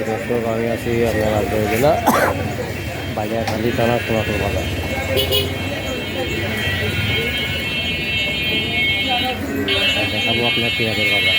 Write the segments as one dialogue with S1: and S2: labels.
S1: দর্শক আমি আছি আপনার রাজবাড়ি জেলা বাজারখালি থানা সোনাপুর বাজার দেখাবো আপনার পেঁয়াজের বাজার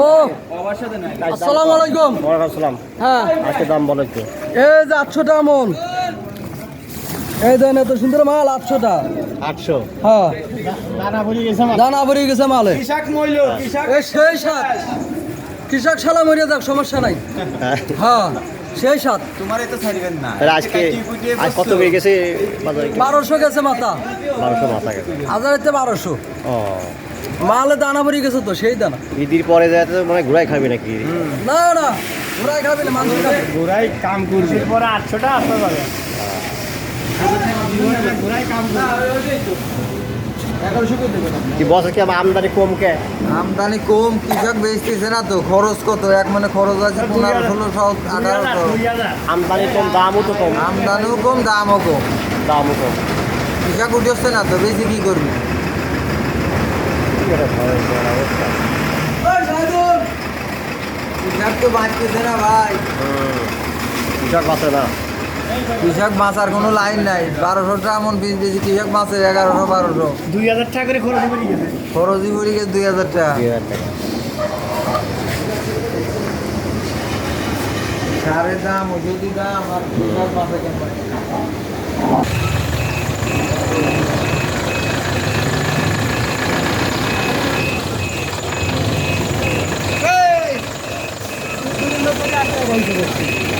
S2: ও আসসালামু আলাইকুম।
S1: ওয়ালাইকুম আসসালাম।
S2: হ্যাঁ
S1: আজকে দাম বলো একটু।
S2: এই যে আটশোটা মন এই দেন এত সুন্দর মাল আটশোটা।
S1: আটশো।
S2: হ্যাঁ।
S1: দানা ভরি গেছে
S2: মালে। সেই সাত। কৃষক শালা মরিয়া যাক সমস্যা নাই। হ্যাঁ সেই সাত।
S3: তোমার এটা ছাড়বেন না।
S1: আজকে আজ কত হয়ে গেছে?
S2: বারোশো গেছে মাথা।
S1: বারোশো মাথা গেছে।
S2: হাজারেতে বারোশো।
S1: ও।
S2: মালে দানা ভরে গেছে তো সেই দানা।
S1: ঈদির পরে যায় তো মানে ঘুরাই খাবি নাকি?
S2: না না ঘোড়াই খাবে না মানুষ খাবে
S3: ঘোড়াই কাম করবে।
S1: পরে আটশোটা আসতে পারে। কি বছর কি আমার আমদানি কম কে?
S2: আমদানি কম কৃষক বেচতেছে না তো খরচ কত? এক মানে খরচ আছে পনেরো ষোলোশো আঠারোশো।
S1: আমদানি কম দামও তো কম।
S2: আমদানিও কম দামও কম।
S1: দামও কম।
S2: কৃষক উঠছে না তো বেশি কি করবি
S1: কি একটা ভয়ঙ্কর অবস্থা।
S2: কৃষক তো বাঁচতেছে না ভাই।
S1: কৃষক বাঁচে না
S2: বাঁচার কোনো লাইন নাই বারোশো টাকা মন বীজ কৃষক বাঁচে এগারোশো বারোশো
S3: দুই হাজার টাকা করে খরচ
S2: পড়ে গেছে দুই হাজার টাকা সারের দাম ওষুধি দাম আর কৃষক বাঁচে কেন বলতে